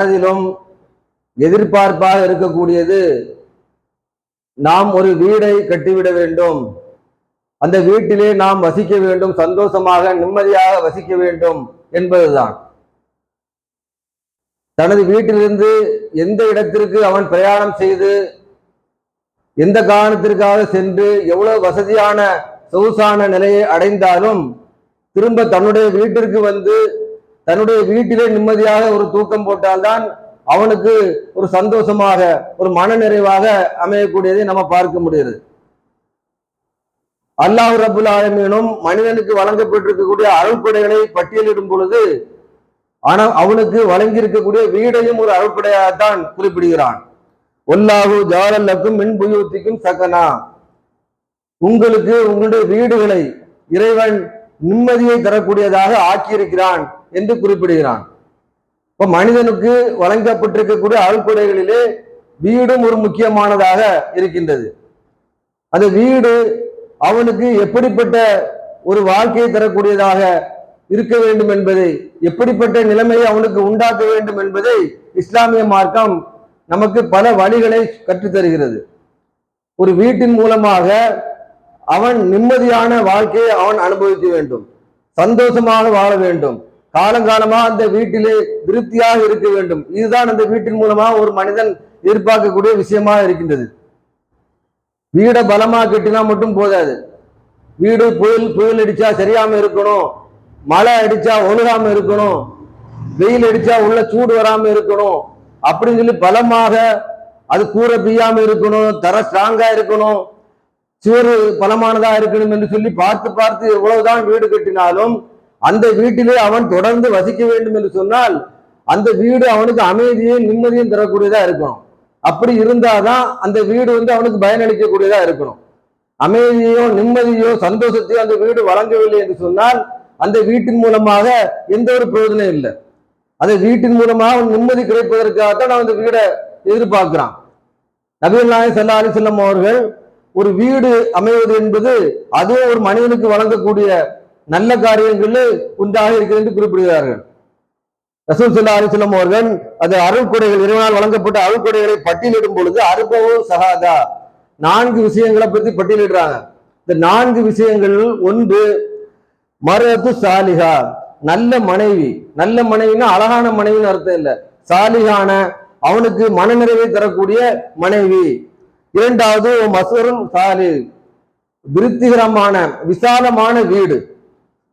மனதிலும் எதிர்பார்ப்பாக இருக்கக்கூடியது நாம் ஒரு வீடை கட்டிவிட வேண்டும். அந்த வீட்டிலே நாம் வசிக்க வேண்டும். சந்தோஷமாக நிம்மதியாக வசிக்க வேண்டும் என்பதுதான். தனது வீட்டிலிருந்து எந்த இடத்திற்கு அவன் பிரயாணம் செய்து எந்த காரணத்திற்காக சென்று எவ்வளவு வசதியான சொகுசான நிலையை அடைந்தாலும் திரும்ப தன்னுடைய வீட்டிற்கு வந்து தன்னுடைய வீட்டிலே நிம்மதியாக ஒரு தூக்கம் போட்டால்தான் அவனுக்கு ஒரு சந்தோஷமாக ஒரு மன நிறைவாக அமையக்கூடியதை நம்ம பார்க்க முடியுது. அல்லாஹ் ரபுல் ஆலமீனும் மனிதனுக்கு வழங்கப்பட்டிருக்கக்கூடிய அருள்படைகளை பட்டியலிடும் பொழுது ஆனால் அவனுக்கு வழங்கி இருக்கக்கூடிய வீடையும் ஒரு அருள்படையாகத்தான் குறிப்பிடுகிறான். ஒல்லாஹு ஜாலல்லக்கும் மின் புயூத்திக்கும் சகனா. உங்களுக்கு உங்களுடைய வீடுகளை இறைவன் நிம்மதியை தரக்கூடியதாக ஆக்கியிருக்கிறான். என்று குறிப்பிடுகிறான். இப்ப மனிதனுக்கு வழங்கப்பட்டிருக்கக்கூடிய அருள்படைகளிலே வீடும் ஒரு முக்கியமானதாக இருக்கின்றது. அந்த வீடு அவனுக்கு எப்படிப்பட்ட ஒரு வாழ்க்கையை தரக்கூடியதாக இருக்க வேண்டும் என்பதை எப்படிப்பட்ட நிலைமையை அவனுக்கு உண்டாக்க வேண்டும் என்பதை இஸ்லாமிய மார்க்கம் நமக்கு பல வழிகளை கற்றுத்தருகிறது. ஒரு வீட்டின் மூலமாக அவன் நிம்மதியான வாழ்க்கையை அவன் அனுபவிக்க வேண்டும். சந்தோஷமாக வாழ வேண்டும். காலங்காலமா அந்த வீட்டிலே திருப்தியாக இருக்க வேண்டும். இதுதான் அந்த வீட்டின் மூலமாக ஒரு மனிதன் எதிர்பார்க்கக்கூடிய விஷயமா இருக்கின்றது. வீடை பலமா கட்டினா மட்டும் போதாது. வீடு புயல் புயல் அடிச்சா சரியாம இருக்கணும். மழை அடிச்சா ஒழுகாம இருக்கணும். வெயில் அடிச்சா உள்ள சூடு வராம இருக்கணும். அப்படின்னு சொல்லி பலமாக அது கூரை பெய்யாம இருக்கணும் தர ஸ்ட்ராங்கா இருக்கணும். சுவர் பலமானதா இருக்கணும் என்று சொல்லி பார்த்து பார்த்து எவ்வளவுதான் வீடு கட்டினாலும் அந்த வீட்டிலே அவன் தொடர்ந்து வசிக்க வேண்டும் என்று சொன்னால் அந்த வீடு அவனுக்கு அமைதியும் நிம்மதியும் தரக்கூடியதா இருக்கணும். அப்படி இருந்தாதான் அந்த வீடு வந்து அவனுக்கு பயனளிக்கக்கூடியதா இருக்கணும். அமைதியோ நிம்மதியோ சந்தோஷத்தையோ அந்த வீடு வழங்கவில்லை என்று சொன்னால் அந்த வீட்டின் மூலமாக எந்த ஒரு பிரயோஜனம் இல்லை. அந்த வீட்டின் மூலமாக அவன் நிம்மதி கிடைப்பதற்காகத்தான் அவன் அந்த வீடை எதிர்பார்க்கிறான். நபீல் நாயக் சல்லா அலிசல்லம் அவர்கள் ஒரு வீடு அமைவது என்பது அதுவும் ஒரு மனிதனுக்கு வழங்கக்கூடிய நல்ல காரியங்களில் ஒன்றாக இருக்கிறது என்று குறிப்பிடுகிறார்கள். ரசூல் சல்லா அலிஸ்லாம் அவர்கள் அது அருள்கொடைகள் இறைவனால் வழங்கப்பட்ட அருள்கொடைகளை பட்டியலிடும் பொழுது அருபவோ சகாதா நான்கு விஷயங்களை பற்றி பட்டியலிடுறாங்க. இந்த நான்கு விஷயங்கள் ஒன்று மருத்து சாலிகா நல்ல மனைவி. நல்ல மனைவினா அழகான மனைவின்னு அர்த்தம் இல்லை. சாலிகான அவனுக்கு மனநிறைவை தரக்கூடிய மனைவி. இரண்டாவது மசூரும் சாலி விருத்திகரமான விசாலமான வீடு.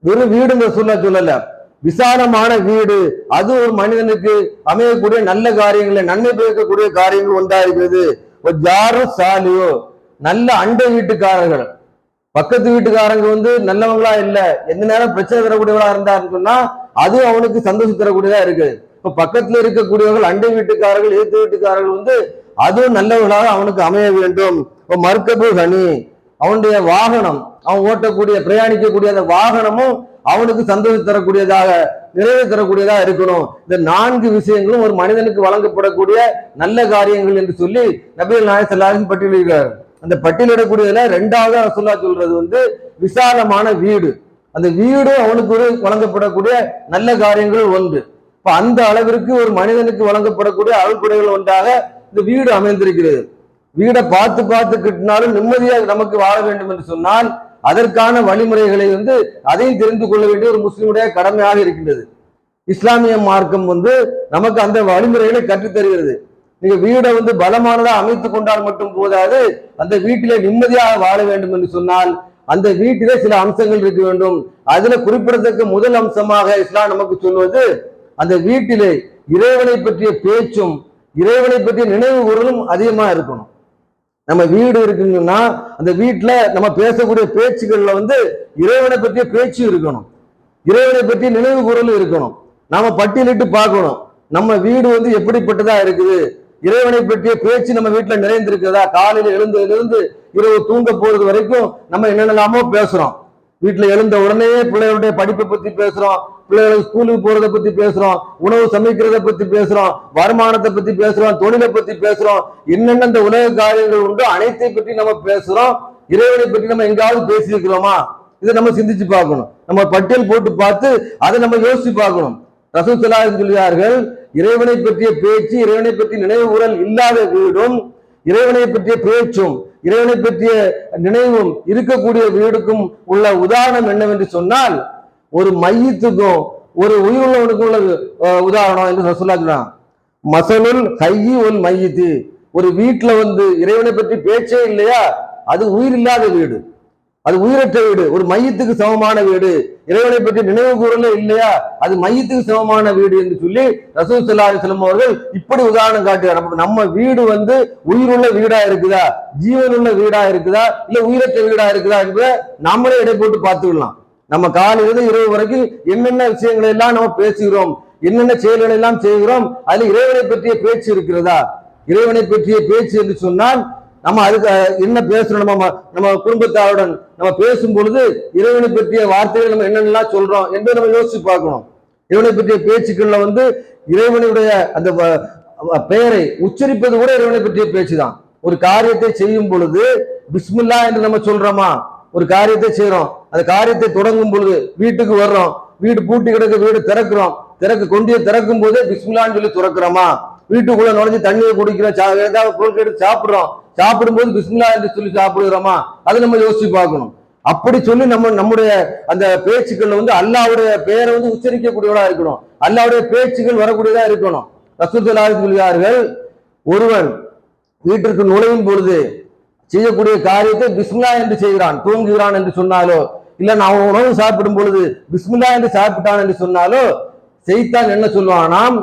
வெறும் வீடுங்க சொல்ல சொல்லல. விசாலமான வீடு. அது ஒரு மனிதனுக்கு அமையக்கூடிய நல்ல காரியங்களை நன்மை பயக்கக்கூடிய காரியங்கள் ஒன்றா இருக்கிறது யாரும் ஜாரு சாலியோ. நல்ல அண்டை வீட்டுக்காரர்கள். பக்கத்து வீட்டுக்காரங்க வந்து நல்லவங்களா இல்ல எந்த நேரம் பிரச்சனை தரக்கூடியவங்களா இருந்தாருன்னு சொன்னா அது அவனுக்கு சந்தோஷம் தரக்கூடியதா இருக்கு. இப்ப பக்கத்துல இருக்கக்கூடியவர்கள் அண்டை வீட்டுக்காரர்கள் எதிர்த்து வீட்டுக்காரர்கள் வந்து அதுவும் நல்லவர்களாக அவனுக்கு அமைய வேண்டும். மறுக்கப்பு கனி அவனுடைய வாகனம் அவன் ஓட்டக்கூடிய பிரயாணிக்கக்கூடிய அந்த வாகனமும் அவனுக்கு சந்தோஷம் தரக்கூடியதாக நிறைவு தரக்கூடியதாக இருக்கணும். இந்த நான்கு விஷயங்களும் ஒரு மனிதனுக்கு வழங்கப்படக்கூடிய நல்ல காரியங்கள் என்று சொல்லி நபிகள் நாயக் செல்லாரும் பட்டியலிடுகிறார் அந்த பட்டியலிடக்கூடியதுல ரெண்டாவது ரசுல்லா சொல்றது வந்து விசாலமான வீடு. அந்த வீடு அவனுக்கு ஒரு வழங்கப்படக்கூடிய நல்ல காரியங்கள் ஒன்று. இப்ப அந்த அளவிற்கு ஒரு மனிதனுக்கு வழங்கப்படக்கூடிய அருள்குடைகள் ஒன்றாக இந்த வீடு அமைந்திருக்கிறது. வீடை பார்த்து பார்த்து கட்டினாலும் நிம்மதியாக நமக்கு வாழ வேண்டும் என்று சொன்னால் அதற்கான வழிமுறைகளை வந்து அதையும் தெரிந்து கொள்ள வேண்டிய ஒரு முஸ்லிமுடைய கடமையாக இருக்கின்றது. இஸ்லாமிய மார்க்கம் வந்து நமக்கு அந்த வழிமுறைகளை கற்றுத்தருகிறது நீங்க வீடை வந்து பலமானதா அமைத்துக் கொண்டால் மட்டும் போதாது அந்த வீட்டிலே நிம்மதியாக வாழ வேண்டும் என்று சொன்னால் அந்த வீட்டிலே சில அம்சங்கள் இருக்க வேண்டும். அதுல குறிப்பிடத்தக்க முதல் அம்சமாக இஸ்லாம் நமக்கு சொல்வது அந்த வீட்டிலே இறைவனை பற்றிய பேச்சும் இறைவனை பற்றிய நினைவு கூறலும் அதிகமா இருக்கணும். நம்ம வீடு இருக்குங்கன்னா அந்த வீட்டில் நம்ம பேசக்கூடிய பேச்சுகளில் வந்து இறைவனை பற்றிய பேச்சு இருக்கணும். இறைவனை பற்றிய நினைவு குரல் இருக்கணும். நாம பட்டியலிட்டு பார்க்கணும். நம்ம வீடு வந்து எப்படிப்பட்டதா இருக்குது? இறைவனை பற்றிய பேச்சு நம்ம வீட்டில் நிறைந்திருக்கிறதா? காலையில் எழுந்ததுலேருந்து இரவு தூங்க போறது வரைக்கும் நம்ம என்னென்னலாமோ பேசுறோம். வீட்டுல எழுந்த உடனே பிள்ளைகளுடைய படிப்பை பத்தி பேசுறோம். பிள்ளைகள் ஸ்கூலுக்கு போறதை பத்தி பேசுறோம். உணவு சமைக்கிறத பத்தி பேசுறோம். வருமானத்தை பத்தி பேசுறோம். தொழிலை பத்தி பேசுறோம். என்னென்ன இந்த உலக காரியங்கள் உண்டு அனைத்தை பற்றி நம்ம பேசுறோம். இறைவனை பற்றி நம்ம எங்காவது பேசியிருக்கிறோமா? இதை நம்ம சிந்திச்சு பார்க்கணும். நம்ம பட்டியல் போட்டு பார்த்து அதை நம்ம யோசிச்சு பார்க்கணும். ரசூல் சொல்கிறார்கள் இறைவனை பற்றிய பேச்சு இறைவனை பற்றி நினைவு கூறல் இல்லாத வீடும் இறைவனை பற்றிய பேச்சும் இறைவனை பற்றிய நினைவும் இருக்கக்கூடிய வீடுக்கும் உள்ள உதாரணம் என்னவென்று சொன்னால் ஒரு மையத்துக்கும் ஒரு உயிருள்ளவனுக்கும் உள்ள உதாரணம் என்று ரசூலுல்லாஹ் சொல்றாங்க மசலுல் ஹையி ஒல் மையத்து. ஒரு வீட்டுல வந்து இறைவனை பற்றி பேச்சே இல்லையா? அது உயிர் இல்லாத வீடு. அது உயிரற்ற வீடு ஒரு மையத்துக்கு சமமான வீடு. இறைவனை பற்றி நினைவு கூறல இல்லையா? அது மையத்துக்கு சமமான வீடு என்று சொல்லி ரசூல் ஸல்லல்லாஹு அலைஹி அவர்கள் இப்படி உதாரணம் காட்டுகிறார். அப்ப நம்ம வீடு வந்து உயிருள்ள வீடா இருக்குதா? ஜீவனுள்ள வீடா இருக்குதா? இல்ல உயிரற்ற வீடா இருக்குதா என்பதை நம்மளே இடை போட்டு பார்த்துக்கலாம் நம்ம காலையிலிருந்து இரவு வரைக்கும் என்னென்ன விஷயங்களை எல்லாம் நம்ம பேசுகிறோம் என்னென்ன செயல்களை எல்லாம் செய்கிறோம் அதுல இறைவனை பற்றிய பேச்சு இருக்கிறதா? இறைவனை பற்றிய பேச்சு என்று சொன்னால் நம்ம அதுக்கு என்ன பேசணும்? நம்ம நம்ம குடும்பத்தாருடன் நம்ம பேசும் பொழுது இறைவனை பற்றிய வார்த்தைகள் நம்ம என்னென்னலாம் சொல்றோம் என்பதை நம்ம யோசிச்சு பார்க்கணும். இறைவனை பற்றிய பேச்சுக்கள்ல வந்து இறைவனுடைய அந்த பெயரை உச்சரிப்பது கூட இறைவனை பற்றிய பேச்சு தான் ஒரு காரியத்தை செய்யும் பொழுது பிஸ்மில்லா என்று நம்ம சொல்றோமா? ஒரு காரியத்தை செய்யறோம் அந்த காரியத்தை தொடங்கும் பொழுது வீட்டுக்கு வர்றோம். வீடு பூட்டி கிடக்க வீடு திறக்கிறோம். திறக்க கொண்டியை திறக்கும் போதே பிஸ்மில்லான்னு சொல்லி திறக்கிறோமா? வீட்டுக்குள்ள நுழைஞ்சு தண்ணியை குடிக்கிறோம் சா- ஏதாவது பொருட்கள் எடுத்து சாப்பிட்றோம். சாப்பிடும்போது பிஸ்மில்லா என்று சொல்லி சாப்பிடுகிறோமா? அதை நம்ம யோசிச்சு பார்க்கணும். அப்படி சொல்லி நம்ம நம்முடைய அந்த பேச்சுக்கள் வந்து அல்லாவுடைய பெயரை வந்து உச்சரிக்கக்கூடியவளா இருக்கணும். அல்லாவுடைய பேச்சுகள் வரக்கூடியதா இருக்கணும். ரசூத்தலாக சொல்கிறார்கள் ஒருவன் வீட்டிற்கு நுழையும் பொழுது செய்யக்கூடிய காரியத்தை பிஸ்மிலா என்று செய்கிறான் தூங்குகிறான் என்று சொன்னாலோ இல்ல நான் உணவு சாப்பிடும் பொழுது பிஸ்மிலா என்று சாப்பிட்டான் என்று சொன்னாலோ செய்தான் என்ன சொல்லுவானாம்?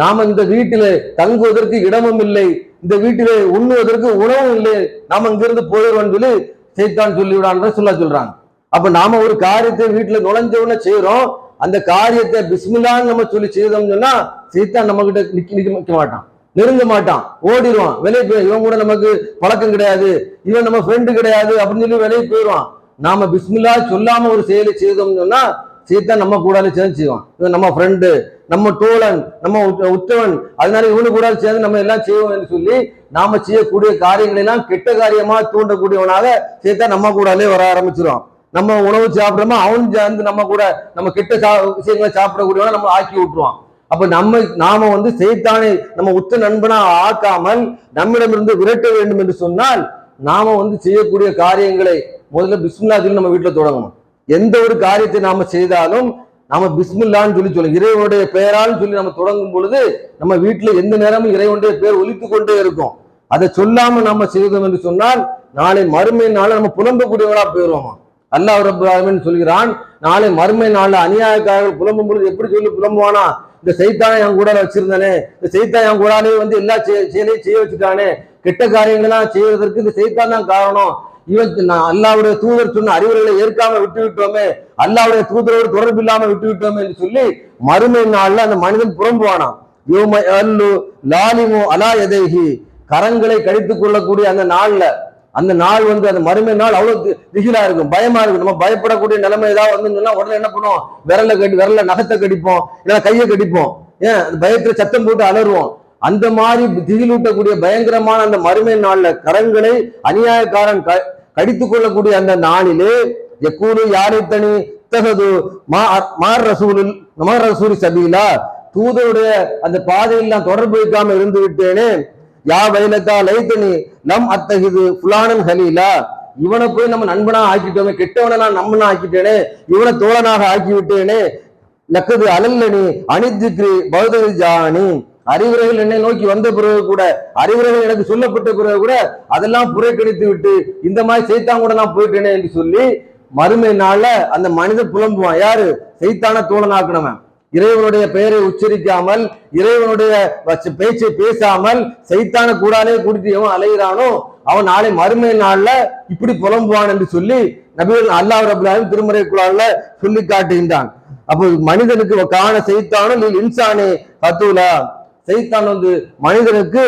நாம இந்த வீட்டில் தங்குவதற்கு இடமும் இல்லை. இந்த வீட்டிலே உண்ணுவதற்கு உணவும் இல்லை. நாம இங்கிருந்து போயிடுவோம் சொல்லி செய்தான் சொல்லிவிடான்னு சொல்ல சொல்றாங்க. அப்ப நாம ஒரு காரியத்தை வீட்டுல நுழைஞ்ச உடனே செய்யறோம் அந்த காரியத்தை பிஸ்மில்லான்னு நம்ம சொல்லி செய்தோம்னு சொன்னா சைத்தான் நம்ம கிட்ட நிக்க நிக்க மாட்டான். நெருங்க மாட்டான். ஓடிடுவான். வெளியே போய் இவன் கூட நமக்கு பழக்கம் கிடையாது. இவன் நம்ம ஃப்ரெண்டு கிடையாது அப்படின்னு சொல்லி வெளியே போயிடுவான். நாம பிஸ்மில்லா சொல்லாம ஒரு செயலை செய்தோம்னு சொன்னா சீத்தான் நம்ம கூட சேர்ந்து செய்வான். இவன் நம்ம ஃப்ரெண்டு நம்ம தோழன் நம்ம உற்ற- உற்றவன் அதனால இவனு கூட சேர்ந்து நம்ம எல்லாம் செய்வோம் என்று சொல்லி நாம செய்யக்கூடிய காரியங்களை எல்லாம் கெட்ட காரியமா தூண்டக்கூடியவனாக சேர்த்தா நம்ம கூடாலே வர ஆரம்பிச்சிடும் நம்ம உணவு சாப்பிடுறோமோ அவன் சேர்ந்து நம்ம கூட நம்ம கெட்ட சா- விஷயங்களை சாப்பிடக்கூடியவன நம்ம ஆக்கி விட்டுருவான். அப்ப நம்ம நாம வந்து செய்தானை நம்ம உத்த நண்பனா ஆக்காமல் நம்மிடமிருந்து விரட்ட வேண்டும் என்று சொன்னால் நாம வந்து செய்யக்கூடிய காரியங்களை முதல்ல பிஸ்மில்லா சொல்லி நம்ம வீட்டில் தொடங்கணும். எந்த ஒரு காரியத்தை நாம செய்தாலும் நாம பிஸ்மில்லான்னு சொல்லி சொல்லும் இறைவனுடைய பெயரால் சொல்லி நம்ம தொடங்கும் பொழுது நம்ம வீட்டுல எந்த நேரமும் இறைவனுடைய பெயர் ஒழித்து கொண்டே இருக்கும். அதை சொல்லாம நம்ம செய்தோம் என்று சொன்னால் நாளை மறுமை நாள நம்ம புலம்பக்கூடியவங்களா போயிடுவோமா அல்லாஹ் ரப்பல் சொல்கிறான் நாளை மறுமை நாள்ல அநியாயக்காரர்கள் புலம்பும் பொழுது எப்படி சொல்லி புலம்புவானா? இந்த செய்தானை என் கூட வச்சிருந்தானே இந்த செய்தான் என் கூடாலே வந்து எல்லா செயலையும் செய்ய வச்சுட்டானே கெட்ட காரியங்கள்லாம் செய்வதற்கு இந்த செய்தான் தான் காரணம். இவன் நான் அல்லாவுடைய தூதர் சொன்ன அறிவுரைகளை ஏற்காம விட்டு விட்டோமே அல்லாவுடைய தூதரோடு தொடர்பு இல்லாம விட்டு விட்டோமே என்று சொல்லி மறுமை நாள்ல அந்த மனிதன் புறம்புவானாம். யோம அல்லு லாலிமு அலா எதேகி கரங்களை கடித்துக் கொள்ளக்கூடிய அந்த நாள்ல அந்த நாள் வந்து அந்த மறுமை நாள் அவ்வளவு திகிலா இருக்கும் பயமா இருக்கும். நம்ம பயப்படக்கூடிய நிலைமை ஏதாவது வந்து உடனே என்ன பண்ணுவோம்? விரல கட்டி விரல நகத்தை கடிப்போம் இல்லைன்னா கையை கடிப்போம். ஏன்? அந்த பயத்துல சத்தம் போட்டு அலறுவோம். அந்த மாதிரி திகிலூட்டக்கூடிய பயங்கரமான அந்த மறுமை நாள்ல கரங்களை அநியாயக்காரன் க- கடித்துக் கொள்ளக்கூடிய அந்த நாளிலே எக்கூலு யாரை தனி தகது? மார் ரசூலில் மார் ரசூலி சபீலா தூதருடைய அந்த பாதையில் நான் தொடர்பு வைக்காம இருந்து விட்டேனே. யா வைலத்தா லைத்தனி நம் அத்தகிது புலானன் ஹலீலா. இவனை போய் நம்ம நண்பனா ஆக்கிட்டோமே கெட்டவனை நான் நம்பனா ஆக்கிட்டேனே. இவனை தோழனாக ஆக்கி விட்டேனே நக்கது அலல்லனி அனித்திக்ரி பௌதரி ஜானி. அறிவுரைகள் என்னை நோக்கி வந்த பிறகு கூட அறிவுரைகள் எனக்கு சொல்லப்பட்ட பிறகு கூட அதெல்லாம் புறக்கணித்து விட்டு இந்த மாதிரி செய்தான் கூட நான் போயிட்டேனே என்று சொல்லி மறுமை நாள்ல அந்த மனிதன் புலம்புவான் யாரு? செய்தான தோழனாக்கணவன் இறைவனுடைய பெயரை உச்சரிக்காமல் இறைவனுடைய பேச்சை பேசாமல் சைத்தான கூடாலே குடித்து எவன் அலைகிறானோ அவன் நாளை மறுமை நாள்ல இப்படி புலம்புவான் என்று சொல்லி நபிகள் அல்லாஹ் ரபுல்லாலும் திருமறை குழால சொல்லி காட்டுகின்றான் அப்போ மனிதனுக்கு காண செய்தானும் நீ இன்சானே பத்துலா செய்தான் வந்து மனிதனுக்கு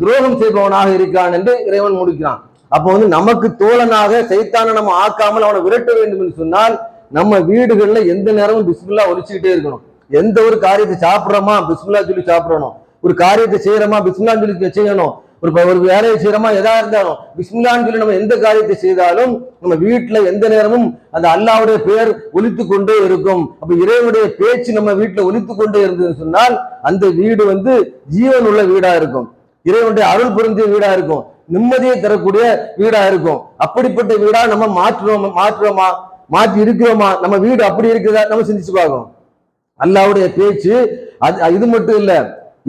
துரோகம் செய்பவனாக இருக்கான் என்று இறைவன் முடிக்கிறான். அப்போ வந்து நமக்கு தோழனாக செய்தானை நம்ம ஆக்காமல் அவனை விரட்ட வேண்டும் என்று சொன்னால் நம்ம வீடுகள்ல எந்த நேரமும் பிஸ்மில்லா ஒழிச்சுக்கிட்டே இருக்கணும். எந்த ஒரு காரியத்தை சாப்பிட்றோமா பிஸ்மில்லா சொல்லி சாப்பிடணும். ஒரு காரியத்தை செய்யறோமா பிஸ்மில்லா சொல்லி செய்யணும். ஒரு ஒரு வேலையை செய்யறோமா? எதா இருந்தாலும். பிஸ்மில்லான்னு சொல்லி நம்ம எந்த காரியத்தை செய்தாலும் நம்ம வீட்டுல எந்த நேரமும் அந்த அல்லாவுடைய பெயர் ஒலித்து கொண்டே இருக்கும். அப்ப இறைவனுடைய பேச்சு நம்ம வீட்டுல ஒலித்து கொண்டே இருந்ததுன்னு சொன்னால் அந்த வீடு வந்து ஜீவன் உள்ள வீடா இருக்கும். இறைவனுடைய அருள் புரிஞ்சிய வீடா இருக்கும். நிம்மதியை தரக்கூடிய வீடா இருக்கும். அப்படிப்பட்ட வீடா நம்ம மாற்றுறோம் மாற்றுறோமா? மாற்றி இருக்கிறோமா? நம்ம வீடு அப்படி இருக்குதா? நம்ம சிந்திச்சு பார்க்கணும். அல்லாவுடைய பேச்சு அது இது மட்டும் இல்ல.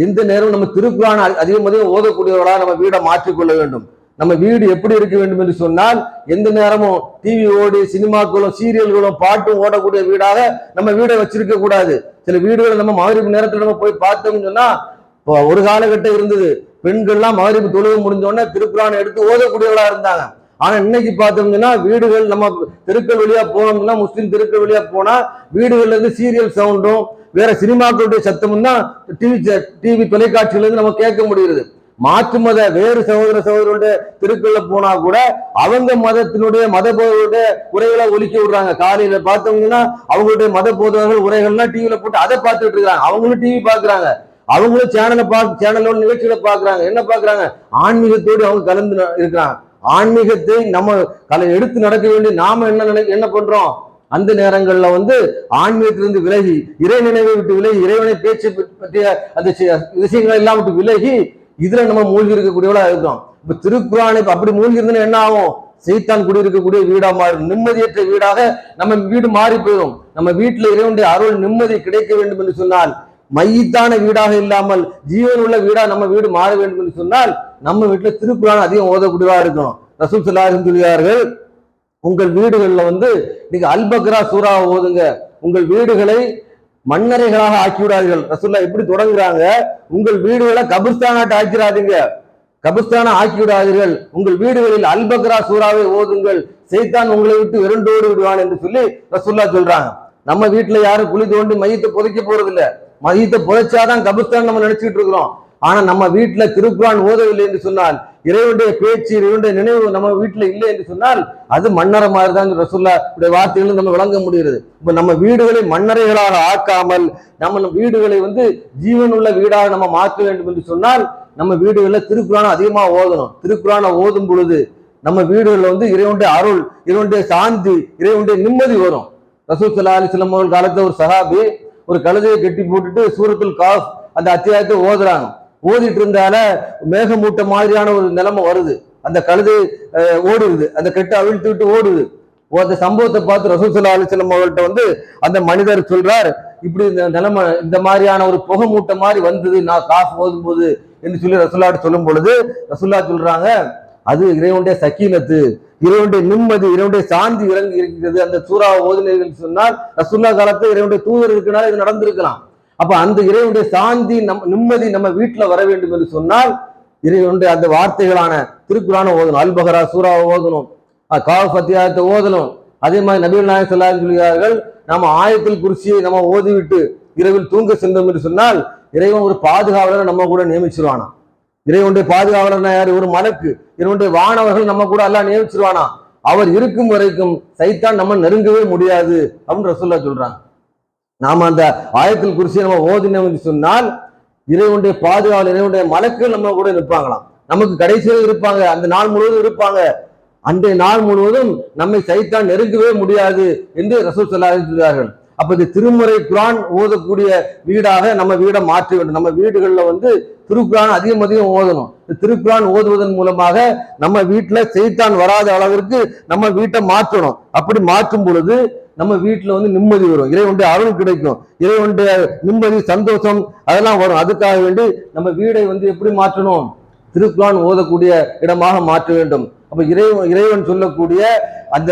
எந்த நேரம் நம்ம திருக்குறான் அதிகம் அதிகம் ஓதக்கூடியவர்களாக நம்ம வீடை மாற்றிக்கொள்ள வேண்டும். நம்ம வீடு எப்படி இருக்க வேண்டும் என்று சொன்னால் எந்த நேரமும் டிவி ஓடி சினிமாக்களும் சீரியல்களும் பாட்டும் ஓடக்கூடிய வீடாக நம்ம வீடை வச்சிருக்க கூடாது. சில வீடுகளை நம்ம மகரிப்பு நேரத்தில் நம்ம போய் பார்த்தோம்னு சொன்னா ஒரு காலகட்டம் இருந்தது. பெண்கள்லாம் மகரிப்பு தொழுவு முடிஞ்சோடனே திருக்குறானை எடுத்து ஓதக்கூடியவர்களா இருந்தாங்க. ஆனா இன்னைக்கு பார்த்தோம்னா வீடுகள் நம்ம தெருக்கள் வழியா போனோம்னா முஸ்லீம் தெருக்கள் வழியா போனா வீடுகள்ல இருந்து சீரியல் சவுண்டும் வேற சினிமாக்களுடைய சத்தமும் தான் டிவி டிவி தொலைக்காட்சியில இருந்து நம்ம கேட்க முடிகிறது. மாற்று மத வேறு சகோதர சகோதரருடைய தெருக்கள்ல போனா கூட அவங்க மதத்தினுடைய மத போதவருடைய உரைகளை ஒலிக்க விடுறாங்க. காலையில பார்த்தவங்கன்னா அவங்களுடைய மத போதவர்கள் உரைகள்லாம் டிவியில போட்டு அதை பார்த்துட்டு இருக்காங்க. அவங்களும் டிவி பாக்குறாங்க அவங்களும் சேனலை பார்த்து சேனலோட நிகழ்ச்சிகளை பாக்குறாங்க என்ன பாக்குறாங்க ஆன்மீகத்தோடு அவங்க கலந்து இருக்கிறாங்க. ஆன்மீகத்தை நம்ம கலை எடுத்து நடக்க வேண்டிய நாம என்ன நினை என்ன பண்றோம்? அந்த நேரங்கள்ல வந்து ஆன்மீகத்திலிருந்து விலகி இறை நினைவை விட்டு விலகி இறைவனை பேச்சு பற்றிய அந்த சி- விஷயங்கள் எல்லாம் விட்டு விலகி இதுல நம்ம மூழ்கி இருக்கக்கூடியவளா இருக்கோம் இப்ப திருக்குறான் இப்ப அப்படி மூழ்கி இருந்ததுன்னா என்ன ஆகும்? செய்தான் குடியிருக்கக்கூடிய வீடா மாறும். நிம்மதியற்ற வீடாக நம்ம வீடு மாறி போயிடும் நம்ம வீட்டுல இறைவனுடைய அருள் நிம்மதி கிடைக்க வேண்டும் என்று சொன்னால் மையத்தான வீடாக இல்லாமல் ஜீவன் உள்ள வீடா நம்ம வீடு மாற வேண்டும் என்று சொன்னால் நம்ம வீட்டுல திருக்குறான் அதிகம் ஓதக்கூடியவா இருக்கணும். ரசூல் சல்லாஹம் சொல்கிறார்கள் உங்கள் வீடுகளில் வந்து நீங்க அல்பக்ரா சூறாவை ஓதுங்க. உங்கள் வீடுகளை மண்ணறைகளாக ஆக்கி ரசுல்லா எப்படி தொடங்குறாங்க. உங்கள் வீடுகளை கபிர்ஸ்தானாட்டு ஆக்கிறாதீங்க கபிர்ஸ்தானா ஆக்கி விடாதீர்கள் உங்கள் வீடுகளில் அல்பக்ரா சூறாவை ஓதுங்கள். செய்தான் உங்களை விட்டு இரண்டோடு விடுவான் என்று சொல்லி ரசுல்லா சொல்றாங்க. நம்ம வீட்டுல யாரும் குழி தோண்டி மையத்தை புதைக்க போறது இல்ல மையத்தை புதைச்சாதான் கபிஸ்தான் நம்ம நினைச்சிட்டு இருக்கிறோம். ஆனா நம்ம வீட்டுல திருக்குறான் ஓதவில்லை என்று சொன்னால் இறைவனுடைய பேச்சு இறைவனுடைய நினைவு நம்ம வீட்டுல இல்லை என்று சொன்னால் அது மன்னரை மாதிரி தான் ரசுல்லா வார்த்தைகளும் நம்ம விளங்க முடிகிறது. இப்ப நம்ம வீடுகளை மன்னரைகளாக ஆக்காமல் நம்ம வீடுகளை வந்து ஜீவனுள்ள வீடாக நம்ம மாற்ற வேண்டும் என்று சொன்னால் நம்ம வீடுகளில் திருக்குறானை அதிகமாக ஓதணும். திருக்குறானை ஓதும் பொழுது நம்ம வீடுகளில் வந்து இறைவனுடைய அருள் இறைவனுடைய சாந்தி இறைவனுடைய நிம்மதி வரும். ரசூல் சல்லா அலிஸ்லாம் அவர்கள் காலத்தில் ஒரு சஹாபி ஒரு கழுதையை கட்டி போட்டுட்டு சூரத்துல் காஃப் அந்த அத்தியாயத்தை ஓதுறாங்க. ஓதிட்டு இருந்தால மேகமூட்ட மாதிரியான ஒரு நிலைமை வருது. அந்த கழுது ஓடுது. அந்த கெட்டை அவிழ்த்து விட்டு ஓடுது. அந்த சம்பவத்தை பார்த்து ரசூல் அலிசல்லம் அவர்கள்ட்ட வந்து அந்த மனிதர் சொல்றார் இப்படி இந்த நிலைமை இந்த மாதிரியான ஒரு புகை மூட்டை மாதிரி வந்தது. நான் காசு ஓதும் போது என்று சொல்லி ரசுல்லாட்டு சொல்லும் பொழுது ரசுல்லா சொல்றாங்க அது இறைவனுடைய சக்கீனத்து. இறைவனுடைய நிம்மதி இறைவனுடைய சாந்தி இறங்கி இருக்கிறது அந்த சூறாவை ஓதினீர்கள் சொன்னால் ரசுல்லா காலத்தில் இறைவனுடைய தூதர் இருக்கனால இது நடந்திருக்கலாம். அப்ப அந்த இறைவனுடைய சாந்தி நம் நிம்மதி நம்ம வீட்டுல வர வேண்டும் என்று சொன்னால் இறைவனுடைய அந்த வார்த்தைகளான திருக்குறான ஓதணும் அல்பகரா சூறாவை ஓதணும் அஹ் காவ் ஓதணும். அதே மாதிரி நபீல் நாயக் சொல்லாஹ் சொல்கிறார்கள் நம்ம ஆயத்தில் குறிச்சியை நம்ம ஓதிவிட்டு இரவில் தூங்க சென்றோம் என்று சொன்னால் இறைவன் ஒரு பாதுகாவலரை நம்ம கூட நியமிச்சிருவானா? இறைவனுடைய பாதுகாவலர் யாரு? ஒரு மலக்கு. இறைவனுடைய வானவர்கள் நம்ம கூட எல்லாம் நியமிச்சிருவானா? அவர் இருக்கும் வரைக்கும் சைத்தான் நம்ம நெருங்கவே முடியாது அப்படின்னு ரசூல்லா சொல்றாங்க. நாம் அந்த ஆயத்தில் குறிச்சி நம்ம ஓதினோம் என்று சொன்னால் இறைவனுடைய பாதுகாவல் இறைவனுடைய மலக்குகள் நம்ம கூட நிற்பாங்களாம். நமக்கு கடைசியில் இருப்பாங்க அந்த நாள் முழுவதும் இருப்பாங்க. அன்றைய நாள் முழுவதும் நம்மை சைத்தான் நெருங்கவே முடியாது என்று ரசூல் ஸல்லல்லாஹு அலைஹி சொல்கிறார்கள். அப்ப இது திருமுறை குரான் ஓதக்கூடிய வீடாக நம்ம வீடை மாற்ற வேண்டும். நம்ம வீடுகளில் வந்து திருக்குரான் அதிகம் அதிகம் ஓதணும். இந்த திருக்குரான் ஓதுவதன் மூலமாக நம்ம வீட்டில் செய்தான் வராத அளவிற்கு நம்ம வீட்டை மாற்றணும். அப்படி மாற்றும் பொழுது நம்ம வீட்டில் வந்து நிம்மதி வரும். இறைவனுடைய அருள் கிடைக்கும். இறைவனுடைய நிம்மதி சந்தோஷம் அதெல்லாம் வரும். அதுக்காக வேண்டி நம்ம வீடை வந்து எப்படி மாற்றணும்? திருக்குறான் ஓதக்கூடிய இடமாக மாற்ற வேண்டும். அப்போ இறைவன் இறைவன் சொல்லக்கூடிய அந்த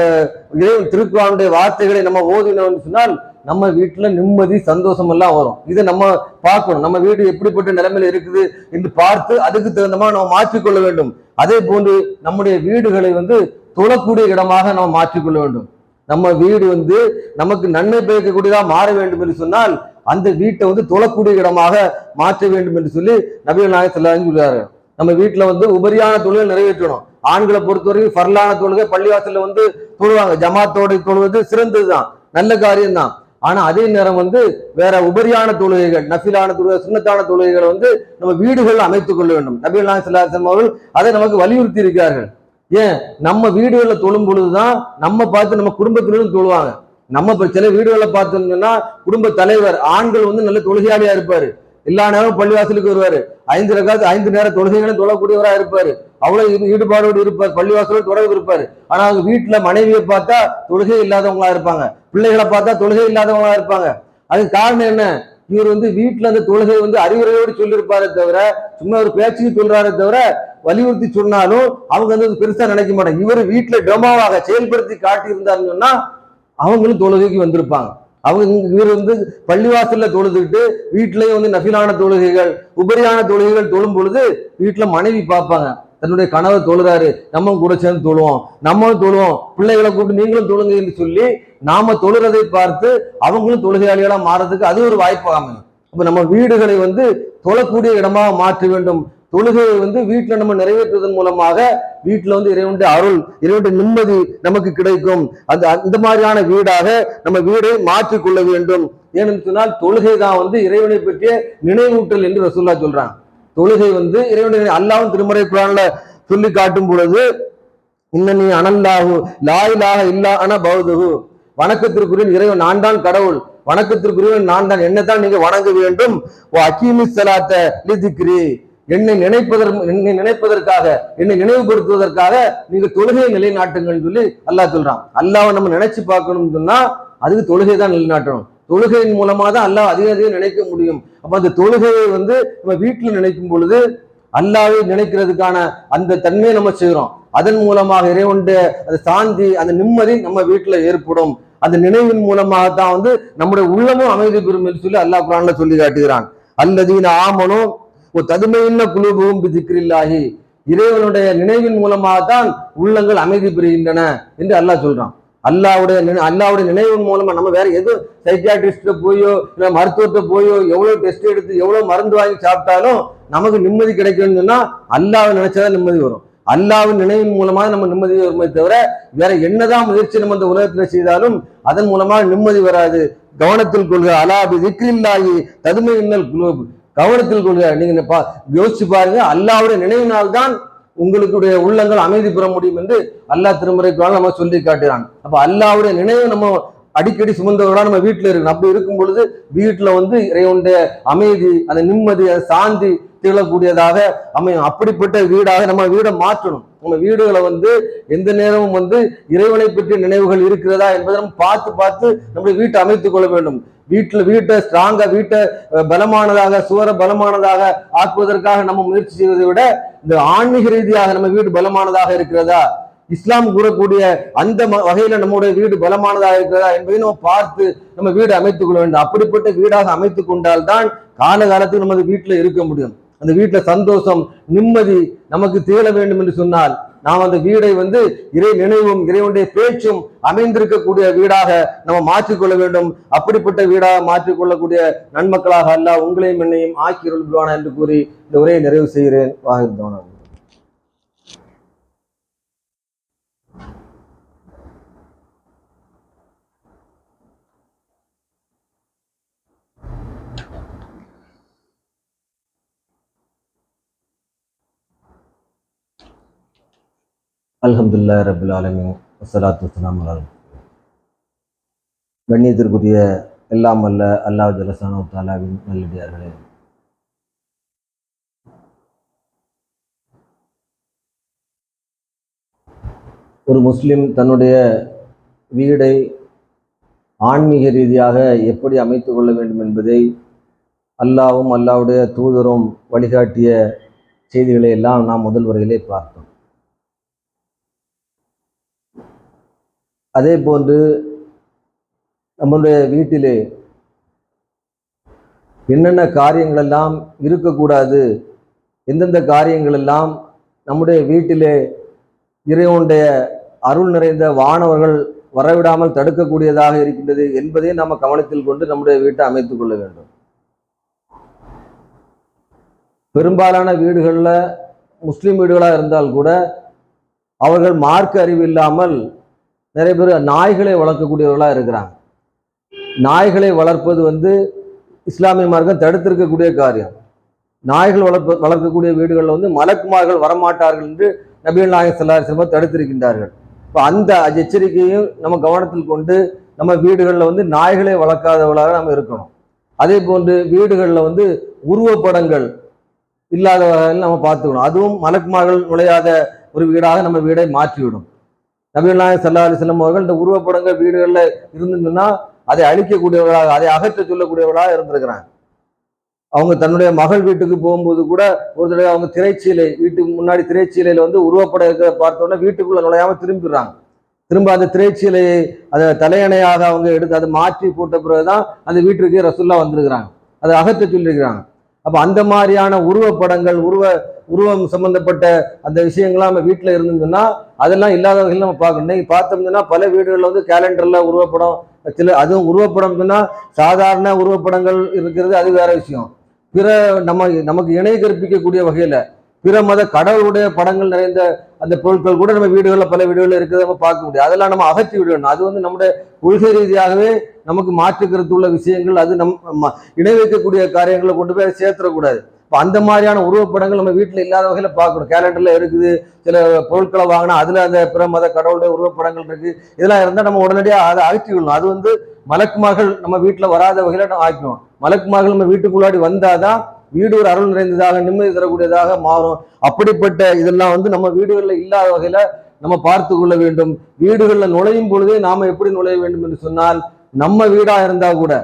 இறைவன் திருக்குறானுடைய வார்த்தைகளை நம்ம ஓதினோம்னு சொன்னால் நம்ம வீட்டில் நிம்மதி சந்தோஷம் எல்லாம் வரும். இதை நம்ம பார்க்கணும். நம்ம வீடு எப்படிப்பட்ட நிலைமையில இருக்குது என்று பார்த்து அதுக்கு தகுந்த மாதிரி நம்ம மாற்றிக்கொள்ள வேண்டும். அதே போன்று நம்முடைய வீடுகளை வந்து தொழக்கூடிய இடமாக நம்ம மாற்றிக்கொள்ள வேண்டும். நம்ம வீடு வந்து நமக்கு நன்மை பயக்கக்கூடியதா மாற வேண்டும் என்று சொன்னால் அந்த வீட்டை வந்து தொழக்கூடிய இடமாக மாற்ற வேண்டும் என்று சொல்லி நபிகள் நாயகம் சொல்லான்னு சொல்றாரு. நம்ம வீட்டுல வந்து உபரியான தொழிலை நிறைவேற்றணும். ஆண்களை பொறுத்தவரைக்கும் ஃபர்லான தொழுகை பள்ளிவாசல்ல வந்து தொழுவாங்க. ஜமாத்தோட தொழுவது சிறந்ததுதான். நல்ல காரியம்தான். ஆனா அதே நேரம் வந்து வேற உபரியான தொழுகைகள் நஃபிலான தொழுகை சுண்ணத்தான தொழுகைகளை வந்து நம்ம வீடுகள் அமைத்துக் கொள்ள வேண்டும். நபிகள் சிலாசம் அவர்கள் அதை நமக்கு வலியுறுத்தி இருக்கிறார்கள். ஏன்? நம்ம வீடுகளில் தொழும் பொழுதுதான் நம்ம பார்த்து நம்ம குடும்பத்தினரும் தொழுவாங்க. நம்ம இப்ப சில வீடுகளில் பார்த்தோம்னா குடும்ப தலைவர் ஆண்கள் வந்து நல்ல தொழுகையாளியா இருப்பாரு. எல்லா நேரமும் பள்ளிவாசலுக்கு வருவாரு. ஐந்து ரகாத்து ஐந்து நேரம் தொழுகைகளும் தொழக்கூடியவராக இருப்பாரு. அவ்வளவு ஈடுபாடோடு இருப்பார். பள்ளிவாசலோடு தொடர்பு இருப்பாரு. ஆனா அவங்க வீட்டுல மனைவியை பார்த்தா தொழுகை இல்லாதவங்களா இருப்பாங்க. பிள்ளைகளை பார்த்தா தொழுகை இல்லாதவங்களா இருப்பாங்க. அதுக்கு காரணம் என்ன? இவர் வந்து வீட்டுல அந்த தொழுகை வந்து அறிவுரையோடு சொல்லியிருப்பாரே தவிர சும்மா ஒரு பேச்சுக்கு சொல்றாரே தவிர வலியுறுத்தி சொன்னாலும் அவங்க வந்து பெருசா நினைக்க மாட்டாங்க. இவர் வீட்டுல டெமோவாக செயல்படுத்தி காட்டியிருந்தாருன்னு சொன்னா அவங்களும் தொழுகைக்கு வந்திருப்பாங்க. அவங்க இவர் வந்து பள்ளிவாசல்ல தொழுதுட்டு வீட்லயும் வந்து நஃபிலான தொழுகைகள் உபரியான தொழுகைகள் தொழும் பொழுது வீட்டுல மனைவி பார்ப்பாங்க. தன்னுடைய கணவர் தொழுறாரு நம்ம கூட சேர்ந்து தொழுவோம் நம்மளும் தொழுவோம் பிள்ளைகளை கூப்பிட்டு நீங்களும் தொழுங்க என்று சொல்லி நாம தொழுறதை பார்த்து அவங்களும் தொழுகையாளிகளா மாறதுக்கு அது ஒரு வாய்ப்பு அமையும். அப்ப நம்ம வீடுகளை வந்து தொழக்கூடிய இடமாக மாற்ற வேண்டும். தொழுகையை வந்து வீட்டில் நம்ம நிறைவேற்றுவதன் மூலமாக வீட்டில் வந்து இறைவனுடைய அருள் இறைவனுடைய நிம்மதி நமக்கு கிடைக்கும். அந்த அந்த மாதிரியான வீடாக நம்ம வீடை மாற்றிக்கொள்ள வேண்டும். ஏன்னு சொன்னால் தொழுகை தான் வந்து இறைவனை பற்றிய நினைவூட்டல் என்று ரசூல்லா சொல்றான் தொழுகை வந்து இறைவனுடைய அல்லாவும் திருமறை குரான்ல சொல்லி காட்டும் பொழுது இன்னனி அனல்லாஹு லாயிலாக இல்லா அன பௌதகு வணக்கத்திற்குரிய இறைவன் நான் தான் கடவுள். வணக்கத்திற்குரியவன் நான் தான். என்னத்தான் நீங்க வணங்க வேண்டும். ஓ அக்கீமி சலாத்த லிதிக்ரி என்னை நினைப்பதற்கு என்னை நினைப்பதற்காக என்னை நினைவுபடுத்துவதற்காக நீங்க தொழுகையை நிலைநாட்டுங்கன்னு சொல்லி அல்லாஹ் சொல்றான். அல்லாவை நம்ம நினைச்சு பார்க்கணும்னு சொன்னா அதுக்கு தொழுகை தான் நிலைநாட்டணும். தொழுகையின் மூலமா தான் அல்லாஹ் அதிக அதிகம் நினைக்க முடியும். அப்ப அந்த தொழுகையை வந்து நம்ம வீட்டுல நினைக்கும் பொழுது அல்லாவே நினைக்கிறதுக்கான அந்த தன்மையை நம்ம செய்கிறோம் அதன் மூலமாக இறைவனுடைய அந்த சாந்தி அந்த நிம்மதி நம்ம வீட்டுல ஏற்படும். அந்த நினைவின் மூலமாக தான் வந்து நம்முடைய உள்ளமும் அமைதி பெறும் என்று சொல்லி அல்லாஹ் குரான்ல சொல்லி காட்டுகிறான். அல்லதீன ஆமனும் ஒரு ததுமையின்ன குழுவும் திக்ரில்லாஹி இறைவனுடைய நினைவின் மூலமாக தான் உள்ளங்கள் அமைதி பெறுகின்றன என்று அல்லாஹ் சொல்றான். அல்லாவுடைய அல்லாவுடைய நினைவின் மூலமா நம்ம வேற எதுவும் சைக்கியாட்ரிஸ்ட போயோ இல்ல மருத்துவத்தை போயோ எவ்வளவு டெஸ்ட் எடுத்து எவ்வளவு மருந்து வாங்கி சாப்பிட்டாலும் நமக்கு நிம்மதி கிடைக்கணும்னு சொன்னா அல்லாவை நினைச்சாதான் நிம்மதி வரும். அல்லாவின் நினைவின் மூலமாக நம்ம நிம்மதி வருமே தவிர வேற என்னதான் முயற்சி நம்ம இந்த உலகத்துல செய்தாலும் அதன் மூலமாக நிம்மதி வராது. கவனத்தில் கொள்க அலாபி திக்ரில்லாஹி ததுமை இன்னல் குழு கவனத்தில் கொள்க நீங்க பா- யோசிச்சு பாருங்க அல்லாவுடைய நினைவினால் தான் உங்களுடைய உள்ளங்கள் அமைதி பெற முடியும் என்று அல்லாஹ் திருமுறைக்காக நம்ம சொல்லி காட்டுறான் அப்ப அல்லாவுடைய நினைவு நம்ம அடிக்கடி சுமந்தவர்களா நம்ம வீட்டுல இருக்கணும். அப்படி இருக்கும் பொழுது வீட்டுல வந்து இறைவனுடைய அமைதி அந்த நிம்மதி அந்த சாந்தி திகழக்கூடியதாக அமையும். அப்படிப்பட்ட வீடாக நம்ம வீடை மாற்றணும். நம்ம வீடுகளை வந்து எந்த நேரமும் வந்து இறைவனை பற்றிய நினைவுகள் இருக்கிறதா என்பதை நம்ம பார்த்து பார்த்து நம்முடைய வீட்டை அமைத்துக் கொள்ள வேண்டும். வீட்டில் வீட்டை ஸ்ட்ராங்காக வீட்டை பலமானதாக சுவர பலமானதாக ஆக்குவதற்காக நம்ம முயற்சி செய்வதை விட இந்த ஆன்மீக ரீதியாக நம்ம வீடு பலமானதாக இருக்கிறதா? இஸ்லாம் கூறக்கூடிய அந்த ம- வகையில நம்முடைய வீடு பலமானதாக இருக்கிறதா என்பதை நம்ம பார்த்து நம்ம வீடு அமைத்துக் கொள்ள வேண்டும். அப்படிப்பட்ட வீடாக அமைத்துக் கொண்டால்தான் காலகாலத்துக்கு நமது வீட்டுல இருக்க முடியும். அந்த வீட்டில் சந்தோஷம் நிம்மதி நமக்கு திகழ வேண்டும் என்று சொன்னால் நாம் அந்த வீடை வந்து இறை நினைவும் இறைவனுடைய பேச்சும் அமைந்திருக்கக்கூடிய வீடாக நம்ம மாற்றிக்கொள்ள வேண்டும். அப்படிப்பட்ட வீடாக மாற்றிக்கொள்ளக்கூடிய நன்மக்களாக அல்ல உங்களையும் என்னையும் ஆக்கி என்று கூறி இந்த உரையை நிறைவு செய்கிறேன். வாகிருந்தோனா அல்ஹம்துல்லா ரபுல் ஆலமி வசலாத்து வசலாம் கண்ணியத்திற்குரிய எல்லாம் அல்ல அல்லாஹ் ஜலசானோ தாலாவின் நல்லடியார்களே. ஒரு முஸ்லீம் தன்னுடைய வீடை ஆன்மீக ரீதியாக எப்படி அமைத்து கொள்ள வேண்டும் என்பதை அல்லாவும் அல்லாவுடைய தூதரும் வழிகாட்டிய செய்திகளை எல்லாம் நாம் முதல் வரையிலே பார்த்தோம். அதே போன்று நம்முடைய வீட்டிலே என்னென்ன காரியங்களெல்லாம் இருக்கக்கூடாது எந்தெந்த காரியங்களெல்லாம் நம்முடைய வீட்டிலே இறைவனுடைய அருள் நிறைந்த வானவர்கள் வரவிடாமல் தடுக்கக்கூடியதாக இருக்கின்றது என்பதை நாம் கவனத்தில் கொண்டு நம்முடைய வீட்டை அமைத்துக் கொள்ள வேண்டும். பெரும்பாலான வீடுகளில் முஸ்லீம் வீடுகளாக இருந்தால் கூட அவர்கள் மார்க்க அறிவு இல்லாமல் நிறைய பேர் நாய்களை வளர்க்கக்கூடியவர்களாக இருக்கிறாங்க. நாய்களை வளர்ப்பது வந்து இஸ்லாமிய மார்க்கம் தடுத்திருக்கக்கூடிய காரியம். நாய்கள் வளர்ப்ப வளர்க்கக்கூடிய வீடுகளில் வந்து மலக்குமார்கள் வரமாட்டார்கள் என்று நபிகள் நாயகம் செல்லாசிரம தடுத்திருக்கின்றார்கள். இப்போ அந்த எச்சரிக்கையும் நம்ம கவனத்தில் கொண்டு நம்ம வீடுகளில் வந்து நாய்களை வளர்க்காதவர்களாக நம்ம இருக்கணும். அதே போன்று வீடுகளில் வந்து உருவப்படங்கள் இல்லாத வகையில் நம்ம பார்த்துக்கணும். அதுவும் மலக்குமார்கள் நுழையாத ஒரு வீடாக நம்ம வீடை மாற்றிவிடும். நபிகள் நாயகம் சல்லா அலிஸ்லாம் அவர்கள் இந்த உருவப்படங்கள் வீடுகளில் இருந்துச்சுன்னா அதை அழிக்கக்கூடியவர்களாக அதை அகற்ற சொல்லக்கூடியவர்களாக இருந்திருக்கிறாங்க. அவங்க தன்னுடைய மகள் வீட்டுக்கு போகும்போது கூட ஒரு தடவை அவங்க திரைச்சீலை வீட்டுக்கு முன்னாடி திரைச்சீலையில் வந்து உருவப்படம் இருக்கிற பார்த்தோன்னே வீட்டுக்குள்ளே வீட்டுக்குள்ள நுழையாம திரும்பிடுறாங்க. திரும்ப அந்த திரைச்சீலையை அதை தலையணையாக அவங்க எடுத்து அதை மாற்றி போட்ட பிறகுதான் அந்த வீட்டுக்கு ரசுல்லா வந்திருக்கிறாங்க. அதை அகற்ற சொல்லியிருக்கிறாங்க. அப்போ அந்த மாதிரியான உருவப்படங்கள் உருவ உருவம் சம்பந்தப்பட்ட அந்த விஷயங்கள்லாம் நம்ம வீட்டில் இருந்ததுன்னா அதெல்லாம் இல்லாத வகையில் நம்ம பார்க்கணும். இன்னைக்கு பார்த்தோம்னா பல வீடுகளில் வந்து கேலண்டரில் உருவப்படம் சில அதுவும் உருவப்படம்னா சாதாரண உருவப்படங்கள் இருக்கிறது அது வேற விஷயம். பிற நம்ம நமக்கு இணை கற்பிக்கக்கூடிய வகையில் பிற மத கடவுளுடைய படங்கள் நிறைந்த அந்த பொருட்கள் கூட நம்ம வீடுகளில் பல வீடுகளில் இருக்கிறத நம்ம பார்க்க முடியும். அதெல்லாம் நம்ம அகற்றி விடணும். அது வந்து நம்முடைய கொள்கை ரீதியாகவே நமக்கு மாற்றுக்கிறது உள்ள விஷயங்கள். அது நம் இணை வைக்கக்கூடிய காரியங்களை கொண்டு போய் சேர்த்துடக்கூடாது. இப்போ அந்த மாதிரியான உருவப்படங்கள் நம்ம வீட்டில் இல்லாத வகையில் பார்க்கணும். கேலண்டரில் இருக்குது சில பொருட்களை வாங்கினா அதில் அந்த பிற மத கடவுளுடைய உருவப்படங்கள் இருக்குது இதெல்லாம் இருந்தால் நம்ம உடனடியாக அதை அகற்றி விடணும். அது வந்து மலக்குமார்கள் நம்ம வீட்டில் வராத வகையில் நம்ம ஆக்கணும் மலக்குமார்கள் நம்ம வீட்டுக்குள்ளாடி வந்தால் தான் வீடு ஒரு அருள் நிறைந்ததாக நிம்மதி தரக்கூடியதாக மாறும். அப்படிப்பட்ட இதெல்லாம் வந்து நம்ம வீடுகளில் இல்லாத வகையில நம்ம பார்த்து கொள்ள வேண்டும். வீடுகளில் நுழையும் பொழுதே நாம எப்படி நுழைய வேண்டும் என்று சொன்னால் நம்ம வீடா இருந்தா கூட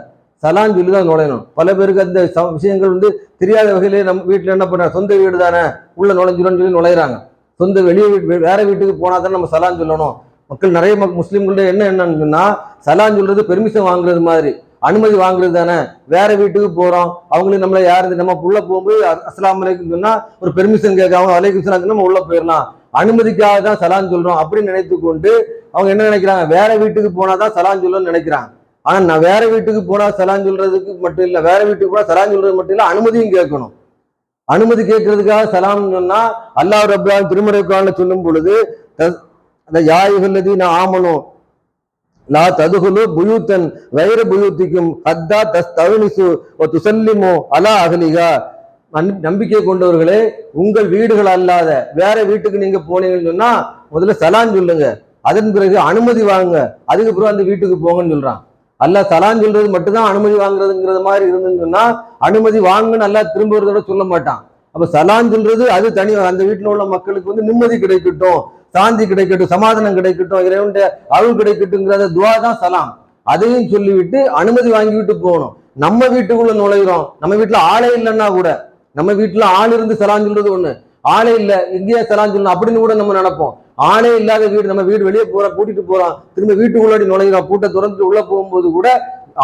சலான் சொல்லி தான் நுழையணும். பல பேருக்கு அந்த ச- விஷயங்கள் வந்து தெரியாத வகையிலே நம்ம வீட்டில் என்ன பண்ணுறாங்க சொந்த வீடு தானே. உள்ள நுழைஞ்சிடும்னு சொல்லி நுழையிறாங்க. சொந்த வெளியே வீட்டு வேற வீட்டுக்கு போனா தான் நம்ம சலான் சொல்லணும். மக்கள் நிறைய மக் முஸ்லீம்களுடைய என்ன என்னன்னு சொன்னால் சலான் சொல்றது பெர்மிஷன் வாங்குறது மாதிரி. அனுமதி வாங்குறது தானே. வேற வீட்டுக்கு போகிறோம் அவங்களுக்கு நம்மளை யார் நம்ம உள்ள போகும்போது அஸ்லாம் அலைக்கும் சொன்னால் ஒரு பெர்மிஷன் கேட்காம அலைக்கும் சலாம் நம்ம உள்ள போயிடலாம் அனுமதிக்காக தான் சலான் சொல்றோம் அப்படின்னு நினைத்து கொண்டு அவங்க என்ன நினைக்கிறாங்க? வேற வீட்டுக்கு போனா தான் சலான் சொல்லணும்னு நினைக்கிறாங்க. ஆனால் நான் வேற வீட்டுக்கு போனால் சலான் சொல்றதுக்கு மட்டும் இல்லை வேற வீட்டுக்கு போனால் சலான் சொல்றது மட்டும் இல்லை அனுமதியும் கேட்கணும். அனுமதி கேட்கறதுக்காக சலாம் சொன்னா அல்லாஹ் ரப்லான் திருமறை சொல்லும் பொழுது அந்த யாயுகல்லதி நான் ஆமனும் லா ததுகுலு புயூத்தன் வைர புயூத்திக்கும் ஹத்தா தஸ் தவனிசு துசல்லிமோ அலா அகலிகா. நன்- நம்பிக்கை கொண்டவர்களே உங்கள் வீடுகள் அல்லாத வேற வீட்டுக்கு நீங்க போனீங்கன்னு சொன்னா முதல்ல சலான் சொல்லுங்க. அதன் பிறகு அனுமதி வாங்குங்க அதுக்கப்புறம் அந்த வீட்டுக்கு போங்கன்னு சொல்றான். அல்ல சலான் சொல்றது மட்டும்தான் அனுமதி வாங்குறதுங்கிறது மாதிரி இருந்துன்னு சொன்னா அனுமதி வாங்குன்னு நல்லா திரும்புறதோட சொல்ல மாட்டான். அப்ப சலான் சொல்றது அது தனி அந்த வீட்டில் உள்ள மக்களுக்கு வந்து நிம்மதி கிடைக்கட்டும் சாந்தி கிடைக்கட்டும் சமாதானம் கிடைக்கட்டும் இறைவனுடைய அருள் கிடைக்கட்டுங்கிறத துவா தான் சலாம். அதையும் சொல்லிவிட்டு அனுமதி வாங்கிவிட்டு போகணும். நம்ம வீட்டுக்குள்ள நுழையிறோம். நம்ம வீட்டுல ஆளே இல்லைன்னா கூட நம்ம வீட்டுல ஆள் இருந்து சலான் சொல்றது ஒண்ணு. ஆளே இல்ல எங்கேயா சலான் சொல்லணும். அப்படின்னு கூட நம்ம நினைப்போம். ஆளே இல்லாத வீடு நம்ம வீடு வெளியே போறோம் கூட்டிட்டு போறோம் திரும்ப வீட்டுக்குள்ளாடி நுழைகிறோம் பூட்டை திறந்துட்டு உள்ள போகும்போது கூட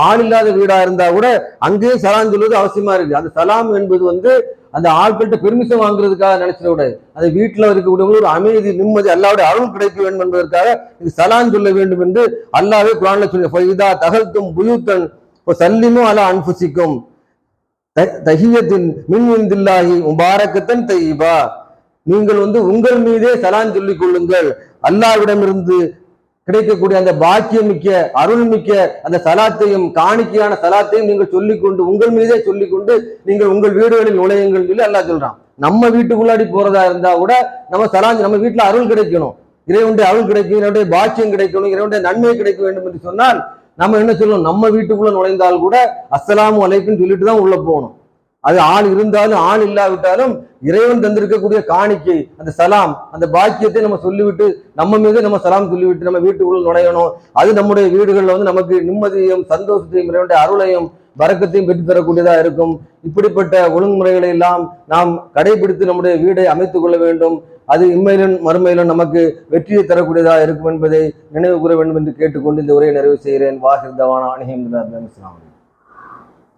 ஆள் இல்லாத வீடா இருந்தா கூட அங்கேயும் சலான் சொல்வது அவசியமா இருக்கு. அந்த சலாம் என்பது வந்து அந்த ஆட்கள்கிட்ட பெருமிஷம் வாங்குறதுக்காக நினைச்சிட கூடாது அந்த வீட்டுல இருக்கக்கூடியவங்க ஒரு அமைதி நிம்மதி அல்லாவுடைய அருள் கிடைக்க வேண்டும் என்பதற்காக இது சலான் சொல்ல வேண்டும் என்று அல்லாவே குரான்ல சொல்லி இதா தகல்தும் புயூத்தன் சல்லிமும் அல அன்புசிக்கும் தஹியத்தின் மின் இந்தில்லாஹி முபாரக்கத்தன் தைபா நீங்கள் வந்து உங்கள் மீதே சலான் சொல்லிக் கொள்ளுங்கள். அல்லாவிடமிருந்து கிடைக்கக்கூடிய அந்த பாக்கியமிக்க அருள்மிக்க அந்த சலாத்தையும் காணிக்கையான சலாத்தையும் நீங்கள் சொல்லிக்கொண்டு உங்கள் மீதே சொல்லிக்கொண்டு நீங்கள் உங்கள் வீடுகளில் நுழையுங்கள் சொல்லி அல்லாஹ் சொல்றான். நம்ம வீட்டுக்குள்ளாடி போறதா இருந்தா கூட நம்ம சலான் நம்ம வீட்டுல அருள் கிடைக்கணும். இறைவனுடைய அருள் கிடைக்கும் இறைவனுடைய பாக்கியம் கிடைக்கணும் இறைவனுடைய நன்மை கிடைக்க வேண்டும் என்று சொன்னால் நம்ம என்ன சொல்லணும்? நம்ம வீட்டுக்குள்ள நுழைந்தால் கூட அஸ்லாம் அலைக்குன்னு சொல்லிட்டு தான் உள்ள போகணும். அது ஆள் இருந்தாலும் ஆள் இல்லாவிட்டாலும் இறைவன் தந்திருக்கக்கூடிய காணிக்கை அந்த சலாம் அந்த பாக்கியத்தை நம்ம சொல்லிவிட்டு நம்ம மீது நம்ம சலாம் சொல்லிவிட்டு நம்ம வீட்டுக்குள்ள நுழையணும். அது நம்முடைய வீடுகளில் வந்து நமக்கு நிம்மதியையும் சந்தோஷத்தையும் இறைவனுடைய அருளையும் வரக்கத்தையும் பெற்று தரக்கூடியதா இருக்கும். இப்படிப்பட்ட ஒழுங்குமுறைகளை எல்லாம் நாம் கடைபிடித்து நம்முடைய வீடை அமைத்துக் கொள்ள வேண்டும். அது இம்மையிலும் மறுமையிலும் நமக்கு வெற்றியை தரக்கூடியதாக இருக்கும் என்பதை நினைவு கூற வேண்டும் என்று கேட்டுக்கொண்டு இந்த உரையை நிறைவு செய்கிறேன். வாஹிர் தவானா. இஸ்லாம்